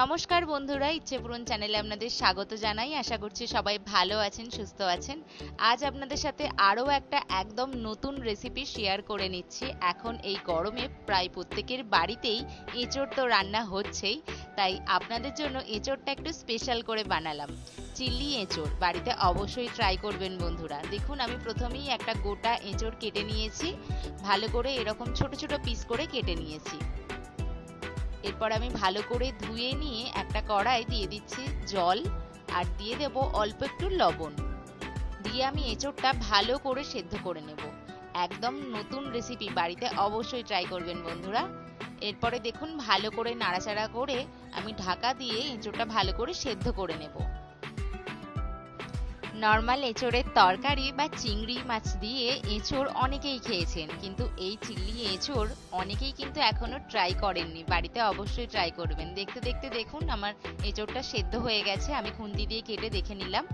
নমস্কার বন্ধুরা, ইচ্ছে পূরণ চ্যানেলে আপনাদের স্বাগত জানাই। আশা করছি সবাই ভালো আছেন, সুস্থ আছেন। আজ আপনাদের সাথে আরও একটা একদম নতুন রেসিপি শেয়ার করে নিচ্ছি। এখন এই গরমে প্রায় প্রত্যেকের বাড়িতেই এঁচড় তো রান্না হচ্ছেই, তাই আপনাদের জন্য এঁচড়টা একটু স্পেশাল করে বানালাম। চিল্লি এঁচড়, বাড়িতে অবশ্যই ট্রাই করবেন বন্ধুরা। দেখুন, আমি প্রথমেই একটা গোটা এঁচড় কেটে নিয়েছি। ভালো করে এরকম ছোট ছোট পিস করে কেটে নিয়েছি। এরপর আমি ভালো করে ধুয়ে নিয়ে একটা কড়াই দিয়ে দিচ্ছি জল আর দিয়ে দেব অল্প একটু লবণ। দিয়ে আমি এঁচোড়টা ভালো করে সেদ্ধ করে নেব। একদম নতুন রেসিপি বাড়িতে অবশ্যই ট্রাই করবেন বন্ধুরা। এরপরে দেখুন ভালো করে নাড়াচাড়া করে আমি ঢাকা দিয়ে এঁচোড়টা ভালো করে সেদ্ধ করে নেব। নর্মাল এঁচড়ের তরকারি বা চিংড়ি মাছ দিয়ে এঁচড় অনেকেই খেয়েছেন, কিন্তু এই চিল্লি এঁচড় অনেকেই কিন্তু এখনও ট্রাই করেননি। বাড়িতে অবশ্যই ট্রাই করবেন। দেখতে দেখতে দেখুন, আমার এঁচড়টা সেদ্ধ হয়ে গেছে, আমি খুন্তি দিয়ে কেটে দেখে নিলাম।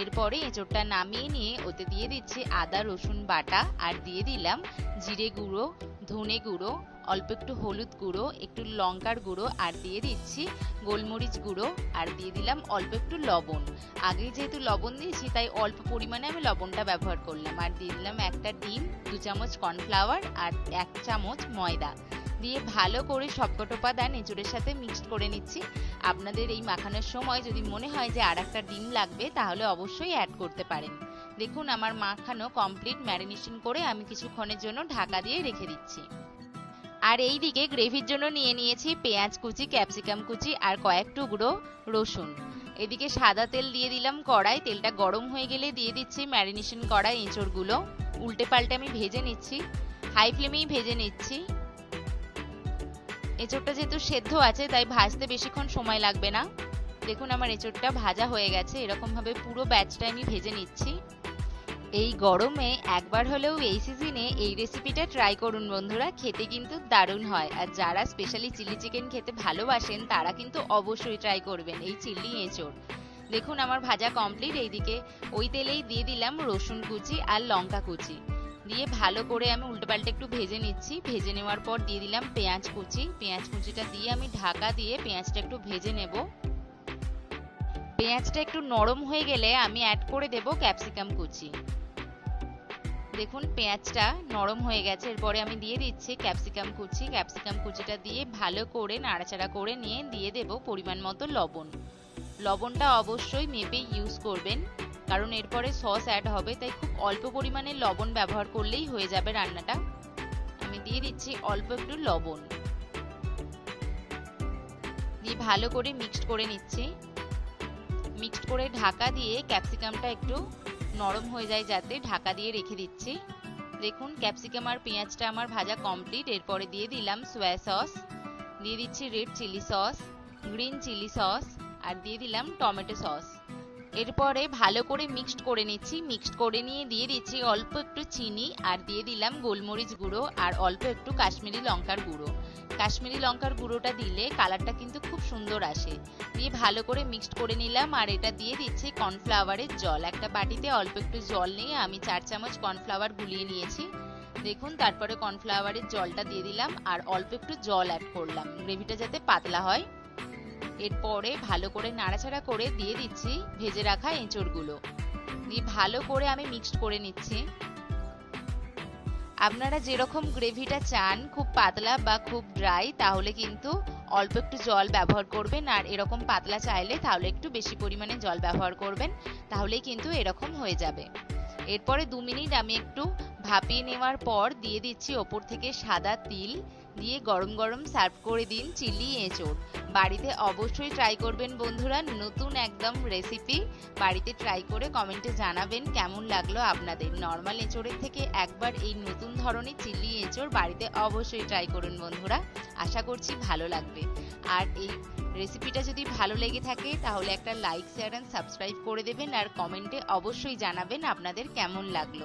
এরপরে এঁচড়টা নামিয়ে নিয়ে ওতে দিয়ে দিচ্ছি আদা, রসুন বাটা, আর দিয়ে দিলাম জিরে গুঁড়ো ধনে গুঁড়ো, অল্প একটু হলুদ গুঁড়ো, একটু লঙ্কার গুঁড়ো আর দিয়ে দিচ্ছি গোলমরিচ গুঁড়ো আর দিয়ে দিলাম অল্প একটু লবণ। আগে যেহেতু লবণ দিয়েছি, তাই অল্প পরিমাণে আমি লবণটা ব্যবহার করলাম। আর দিয়ে দিলাম একটা ডিম, দু চামচ কর্নফ্লাওয়ার আর এক চামচ ময়দা। দিয়ে ভালো করে সবকটা উপাদান এঁচুড়ের সাথে মিক্সড করে নিচ্ছি। আপনাদের এই মাখানোর সময় যদি মনে হয় যে আর একটা ডিম লাগবে, তাহলে অবশ্যই অ্যাড করতে পারেন। দেখুন, আমার মাখানো কমপ্লিট ম্যারিনেশন করে আমি কিছুক্ষণের জন্য ঢাকা দিয়ে রেখে দিচ্ছি। আর এই দিকে গ্রেভির জন্য নিয়ে নিয়েছি পেঁয়াজ কুচি ক্যাপসিকাম কুচি আর কয়েক টুকরো রসুন। এদিকে সাদা তেল দিয়ে দিলাম কড়াই, তেলটা গরম হয়ে গেলে দিয়ে দিচ্ছি ম্যারিনেশন করা এঁচড়গুলো। উল্টে পাল্টে আমি ভেজে নিচ্ছি হাই ফ্লেমেই ভেজে নিচ্ছি। এঁচড়টা যেহেতু সেদ্ধ আছে, তাই ভাজতে বেশিক্ষণ সময় লাগবে না। দেখুন, আমার এঁচড়টা ভাজা হয়ে গেছে এরকম ভাবে পুরো ব্যাচটা আমি ভেজে নিচ্ছি। এই গরমে একবার হলেও এই সিজনে এই রেসিপিটা ট্রাই করুন বন্ধুরা, খেতে কিন্তু দারুণ হয়। আর যারা স্পেশালি চিলি চিকেন খেতে ভালোবাসেন, তারা কিন্তু অবশ্যই ট্রাই করবেন এই চিল্লি এঁচড়। দেখুন আমার ভাজা কমপ্লিট এইদিকে। ওই তেলেই দিয়ে দিলাম রসুন কুচি আর লঙ্কা কুচি। দিয়ে ভালো করে আমি উল্টোপাল্টে একটু ভেজে নিচ্ছি। ভেজে নেওয়ার পর দিয়ে দিলাম পেঁয়াজ কুচি। পেঁয়াজ কুচিটা দিয়ে আমি ঢাকা দিয়ে পেঁয়াজটা একটু ভেজে নেব। পেঁয়াজটা একটু নরম হয়ে গেলে আমি অ্যাড করে দেব ক্যাপসিকাম কুচি। দেখুন, পেঁয়াজটা নরম হয়ে গেছে। এরপরে আমি দিয়ে দিচ্ছি ক্যাপসিকাম কুচি। ক্যাপসিকাম কুচিটা দিয়ে ভালো করে নাড়াচাড়া করে নিয়ে দিয়ে দেব পরিমাণ মতো লবণ। লবণটা অবশ্যই মেপে ইউজ করবেন, কারণ এরপরে সস অ্যাড হবে, তাই খুব অল্প পরিমাণে লবণ ব্যবহার করলেই হয়ে যাবে রান্নাটা। আমি দিয়ে দিচ্ছি অল্প একটু লবণ। দিয়ে ভালো করে মিক্সড করে নিচ্ছি। মিক্সড করে ঢাকা দিয়ে ক্যাপসিকামটা একটু নরম হয়ে যায় যাতে ঢাকা দিয়ে রেখে দিচ্ছি। দেখুন ক্যাপসিকাম আর পেঁয়াজটা আমার ভাজা কমপ্লিট এরপরে দিয়ে দিলাম সোয়া সস দিয়ে দিচ্ছি red chilli sauce green chilli sauce আর দিয়ে দিলাম টমেটো সস এরপরে ভালো করে মিক্সড করে নিচ্ছি। মিক্সড করে নিয়ে দিয়ে দিচ্ছি অল্প একটু চিনি আর দিয়ে দিলাম গোলমরিচ গুঁড়ো আর অল্প একটু কাশ্মীরি লঙ্কার গুঁড়ো। কাশ্মীরি লঙ্কার গুঁড়োটা দিলে কালারটা কিন্তু খুব সুন্দর আসে। দিয়ে ভালো করে মিক্সড করে নিলাম আর এটা দিয়ে দিচ্ছি কর্নফ্লাওয়ারের জল। একটা বাটিতে অল্প একটু জল নিয়ে আমি চার চামচ কর্নফ্লাওয়ার গুলিয়ে নিয়েছি। দেখুন, তারপরে কর্নফ্লাওয়ারের জলটা দিয়ে দিলাম আর অল্প একটু জল অ্যাড করলাম। গ্রেভিটা যাতে পাতলা হয়। এরপরে ভালো করে নাড়াচাড়া করে দিয়ে দিচ্ছি ভেজে রাখা এঁচড়গুলো। দিয়ে ভালো করে আমি মিক্সড করে নিচ্ছি। আপনারা যেরকম গ্রেভিটা চান, খুব পাতলা বা খুব ড্রাই তাহলে কিন্তু অল্প একটু জল ব্যবহার করবেন। আর এরকম পাতলা চাইলে তাহলে একটু বেশি পরিমাণে জল ব্যবহার করবেন, তাহলেই কিন্তু এরকম হয়ে যাবে। এরপরে দু মিনিট আমি একটু ভাপিয়ে নেওয়ার পর দিয়ে দিচ্ছি ওপর থেকে সাদা তিল। দিয়ে গরম গরম সার্ভ করে দিন চিলি এঁচোড়। বাড়িতে অবশ্যই ট্রাই করবেন বন্ধুরা, নতুন একদম রেসিপি বাড়িতে ট্রাই করে কমেন্টে জানাবেন কেমন লাগল আপনাদের। নর্মাল এঁচোড়ের থেকে একবার এই নতুন ধরনের চিলি এঁচোড় বাড়িতে অবশ্যই ট্রাই করুন বন্ধুরা। আশা করছি ভালো লাগবে। আর এই রেসিপিটা যদি ভালো লেগে থাকে, তাহলে একটা লাইক শেয়ার অ্যান্ড সাবস্ক্রাইব করে দেবেন। আর কমেন্টে অবশ্যই জানাবেন আপনাদের কেমন লাগল।